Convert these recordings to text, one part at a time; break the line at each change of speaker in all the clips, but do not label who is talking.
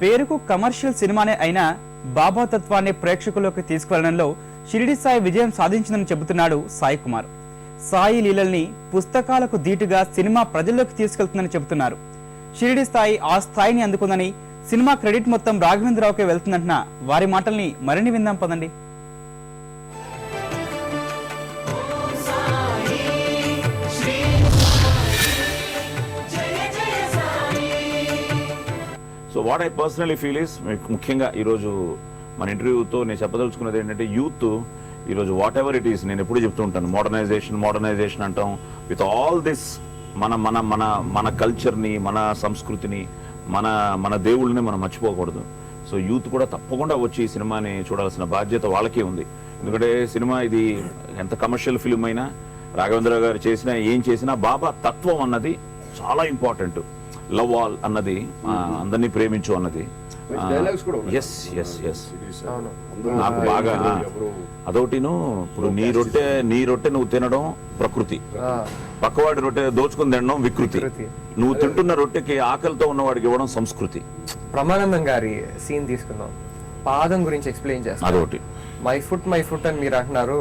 పేరుకు కమర్షియల్ సినిమానే అయినా బాబా తత్వాన్ని ప్రేక్షకుల్లోకి తీసుకువెళ్ళడంలో షిరిడి సాయి విజయం సాధించిందని చెబుతున్నాడు సాయి కుమార్. సాయి లీలల్ని పుస్తకాలకు ధీటుగా సినిమా ప్రజల్లోకి తీసుకెళ్తుందని చెబుతున్నారు. షిరిడి స్థాయి ఆ స్థాయిని అందుకుందని సినిమా క్రెడిట్ మొత్తం రాఘవేంద్రరావుకే వెళ్తుందంటున్న వారి మాటల్ని మరిన్ని విందాం పదండి.
So what I personally feel is ముఖ్యంగా ఈరోజు మన ఇంటర్వ్యూతో నేను చెప్పదలుచుకున్నది ఏంటంటే యూత్ ఈరోజు వాట్ ఎవర్ ఇట్ ఈస్ నేను ఎప్పుడు చెప్తూ ఉంటాను. మోడర్నైజేషన్ మోడర్నైజేషన్ అంటాం. విత్ ఆల్ దిస్ మన మన మన మన కల్చర్ని మన సంస్కృతిని మన మన దేవుళ్ళని మనం మర్చిపోకూడదు. సో యూత్ కూడా తప్పకుండా వచ్చి ఈ సినిమాని చూడాల్సిన బాధ్యత వాళ్ళకే ఉంది. ఎందుకంటే సినిమా ఇది ఎంత కమర్షియల్ ఫిల్మ్ అయినా రాఘవేంద్ర గారు చేసినా ఏం చేసినా బాబా తత్వం అన్నది చాలా ఇంపార్టెంట్ లవ్ ఆల్ అన్నది అందరినీ ప్రేమించు అన్నది. ఎస్ ఎస్ ఎస్ నాకు బాగా అదొకటిను ఇప్పుడు నీ రొట్టె నీ రొట్టె నువ్వు తినడం ప్రకృతి. పక్కవాడి రొట్టె దోచుకుని తినడం వికృతి. నువ్వు తింటున్న రొట్టెకి ఆకలితో ఉన్నవాడికి ఇవ్వడం సంస్కృతి.
బ్రహ్మానందం గారి సీన్ తీసుకుందాం. పాదం గురించి ఎక్స్ప్లెయిన్ చేస్తాను
అదొకటి.
మై ఫుట్ మై ఫుట్ అని మీరు అంటున్నారు.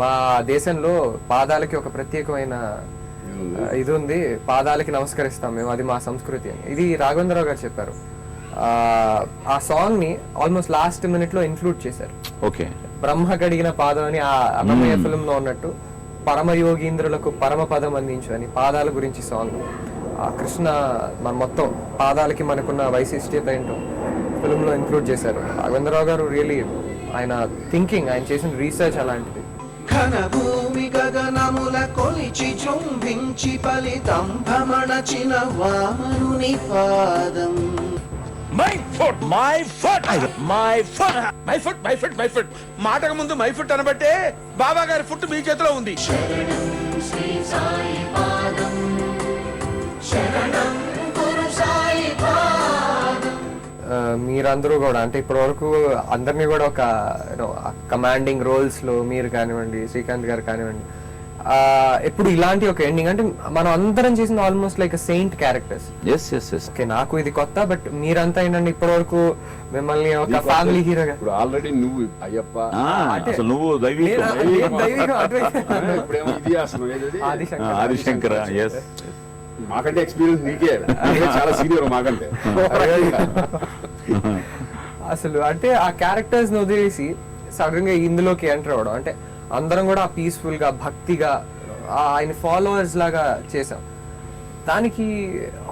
మా దేశంలో పాదాలకి ఒక ప్రత్యేకమైన ఇది ఉంది. పాదాలకి నమస్కరిస్తాం మేము. అది మా సంస్కృతి అని. ఇది రాఘవేంద్రరావు గారు చెప్పారు. ఆ, ఆ సాంగ్ని ఆల్మోస్ట్ లాస్ట్ మినిట్లో ఇన్క్లూడ్ చేశారు.
ఓకే.
బ్రహ్మ కడిగిన పాదం అని ఆ అన్నమయ్య ఫిల్మ్లో ఉన్నట్టు పరమ యోగీంద్రులకు పరమ పదం అందించు అని పాదాల గురించి సాంగ్. ఆ కృష్ణ మన మొత్తం పాదాలకి మనకున్న వైశిష్ట్యత ఏంటో ఫిల్మ్లో ఇంక్లూడ్ చేశారు. రాఘవేంద్రరావు గారు రియలీ ఆయన థింకింగ్ ఆయన చేసిన రీసెర్చ్ అలాంటిది.
ఘన భూమి గగనముల కొలిచి చుంభించి ఫలితం భ్రమణచిన వామనుని పాదం.
My foot my foot my foot my foot my foot my foot మాటకు ముందు మై ఫుట్ అనబట్టే బాబా గారి ఫుట్ మీ చేతిలో ఉంది.
ఆ, మీరందరూ కూడా అంటే ఇప్పటి వరకు అందరినీ కూడా ఒక కమాండింగ్ రోల్స్లో మీరు కానివ్వండి శ్రీకాంత్ గారు కానివ్వండి ఆ, ఎప్పుడు ఇలాంటి ఒక ఎండింగ్ అంటే మనం అందరం చేసిన almost like saint characters
yes yes yes
okay నాకు ఇది కొత్త బట్ మీరంతా ఏంటంటే ఇప్పటి వరకు మిమ్మల్ని ఒక ఫ్యామిలీ హీరోగా
ఇప్పుడు ఆల్రెడీ నువ్వు అయ్యప్ప.
అసలు నువ్వు
దైవికం. ఆదిశంకర.
ఎస్
మాకంటే ఎక్స్పీరియన్స్ నీకే. చాలా సీనియర్ మాకంటే.
అసలు అంటే ఆ క్యారెక్టర్స్ని వదిలేసి సడన్గా ఇందులోకి ఎంటర్ అవ్వడం. అంటే అందరం కూడా పీస్ఫుల్గా భక్తిగా ఆ ఆయన ఫాలోవర్స్ లాగా చేసాం. దానికి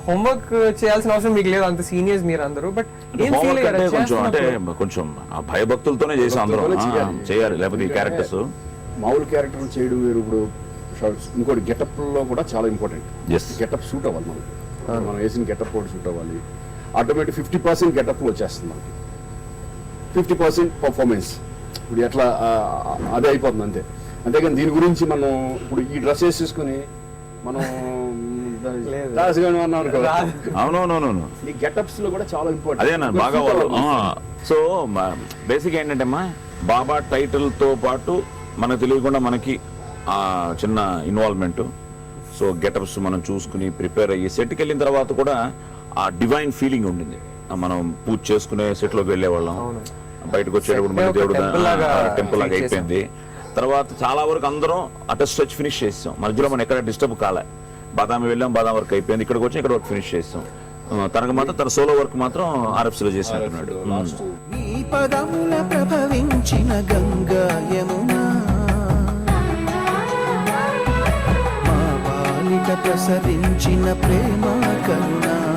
హోంవర్క్ చేయాల్సిన అవసరం మీకు లేదు. అంత సీనియర్స్ మీరు అందరూ బట్ ఏం ఫీల్
కొంచెం అంటే? కొంచెం ఆ భయభక్తులతోనే చేసాం అందరం.
చేయాలి.
లేకపోతే ఈ క్యారెక్టర్స్
మామూలు క్యారెక్టర్ చేయడం వేరు ఇప్పుడు. షార్ట్స్ ఇంకోటి గెటప్లో కూడా చాలా ఇంపార్టెంట్.
Yes.
గెటప్ సూట్ అవ్వాలి మనకి. మనం వేసిన గెటప్ కూడా సూట్ అవ్వాలి. ఆటోమేటిక్ ఫిఫ్టీ పర్సెంట్ గెటప్ వచ్చేస్తుంది మనకి. Fifty percent performance. ఇప్పుడు ఎట్లా అదే అయిపోతుంది అంతే. అంతేగాని దీని గురించి మనం ఇప్పుడు ఈ డ్రెస్ వేసేసుకుని మనం.
అవునవునవును
ఈ గెటప్స్లో కూడా చాలా ఇంపార్టెంట్.
అదేనా? బాగా వాళ్ళు సో బేసిక్ ఏంటంటే బాబా టైటిల్తో పాటు మనకు తెలియకుండా మనకి చిన్న ఇన్వాల్వ్మెంట్ సో గెటప్స్ మనం చూసుకుని ప్రిపేర్ అయ్యి సెట్కి వెళ్ళిన తర్వాత కూడా ఆ డివైన్ ఫీలింగ్ ఉండింది. మనం పూజ చేసుకునే సెట్లోకి వెళ్ళేవాళ్ళం.
అవును.
బయటకు వచ్చేటప్పుడు మన దేవుడు టెంపుల్ లాగా
చేసాం.
అయిపోయింది. తర్వాత చాలా వరకు అందరం అట స్ట్రెచ్ ఫినిష్ చేసాం. మధ్యలో మనం ఎక్కడ డిస్టర్బ్ కాలే. బాదామి వెళ్ళాం బాదాం వర్క్ అయిపోయింది. ఇక్కడికి వచ్చి ఇక్కడ వర్క్ ఫినిష్ చేస్తాం ఆ, తనకు మాత్రం తన సోలో వర్క్ మాత్రం ఆర్ఎఫ్సీ లో చేసినట్టున్నాడు.
లాస్ట్
ప్రసరించిన ప్రేమ కరుణ.